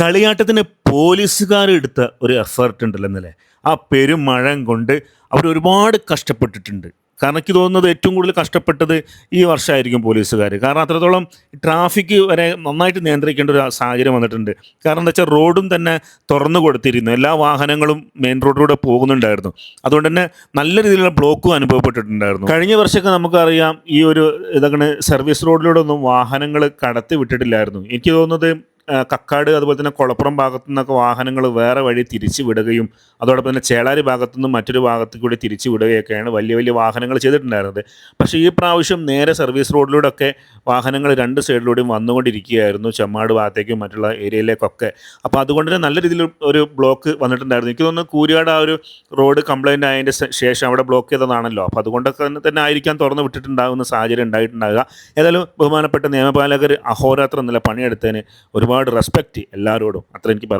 കളിയാട്ടത്തിന് പോലീസുകാർ എടുത്ത ഒരു എഫേർട്ട് ഉണ്ടല്ലോ ഇന്നലെ. ആ പെരുമഴം കൊണ്ട് അവർ ഒരുപാട് കഷ്ടപ്പെട്ടിട്ടുണ്ട്. കാരണം എനിക്ക് തോന്നുന്നത് ഏറ്റവും കൂടുതൽ കഷ്ടപ്പെട്ടത് ഈ വർഷമായിരിക്കും പോലീസുകാർ കാരണം അത്രത്തോളം ട്രാഫിക് വരെ നന്നായിട്ട് നിയന്ത്രിക്കേണ്ട ഒരു സാഹചര്യം വന്നിട്ടുണ്ട്. കാരണം എന്താ വെച്ചാൽ റോഡും തന്നെ തുറന്നു കൊടുത്തിരുന്നു. എല്ലാ വാഹനങ്ങളും മെയിൻ റോഡിലൂടെ പോകുന്നുണ്ടായിരുന്നു. അതുകൊണ്ട് തന്നെ നല്ല രീതിയിലുള്ള ബ്ലോക്കും അനുഭവപ്പെട്ടിട്ടുണ്ടായിരുന്നു. കഴിഞ്ഞ വർഷമൊക്കെ നമുക്കറിയാം ഈ ഒരു ഇതങ്ങനെ സർവീസ് റോഡിലൂടെ ഒന്നും വാഹനങ്ങൾ കടത്തി വിട്ടിട്ടില്ലായിരുന്നു. എനിക്ക് തോന്നുന്നത് കക്കാട് അതുപോലെ തന്നെ കുളപ്പുറം ഭാഗത്തു നിന്നൊക്കെ വാഹനങ്ങൾ വേറെ വഴി തിരിച്ചു വിടുകയും അതോടൊപ്പം തന്നെ ചേളാരി ഭാഗത്തു നിന്നും മറ്റൊരു ഭാഗത്തു കൂടി തിരിച്ചു വിടുകയൊക്കെയാണ് വലിയ വലിയ വാഹനങ്ങൾ ചെയ്തിട്ടുണ്ടായിരുന്നത്. പക്ഷേ ഈ പ്രാവശ്യം നേരെ സർവീസ് റോഡിലൂടെ ഒക്കെ വാഹനങ്ങൾ രണ്ട് സൈഡിലൂടെയും വന്നുകൊണ്ടിരിക്കുകയായിരുന്നു ചെമ്മാട് ഭാഗത്തേക്കും മറ്റുള്ള ഏരിയയിലേക്കൊക്കെ. അപ്പോൾ അതുകൊണ്ട് തന്നെ നല്ല രീതിയിൽ ഒരു ബ്ലോക്ക് വന്നിട്ടുണ്ടായിരുന്നു. എനിക്ക് തോന്നുന്നു കൂരിയാട് ആ ഒരു റോഡ് കംപ്ലൈന്റ് ആയതിന്റെ ശേഷം അവിടെ ബ്ലോക്ക് ചെയ്തതാണല്ലോ. അപ്പോൾ അതുകൊണ്ടൊക്കെ തന്നെ- തന്നെ ആയിരിക്കാം തുറന്നു വിട്ടിട്ടുണ്ടാകുന്ന സാഹചര്യം ഉണ്ടായിട്ടുണ്ടാകുക ഏതായാലും ബഹുമാനപ്പെട്ട നിയമപാലകർ അഹോരാത്രം നില പണിയെടുത്തതിന് ഒരുപാട് റെസ്പെക്റ്റ് എല്ലാവരോടും. അത്ര എനിക്ക് പറയാം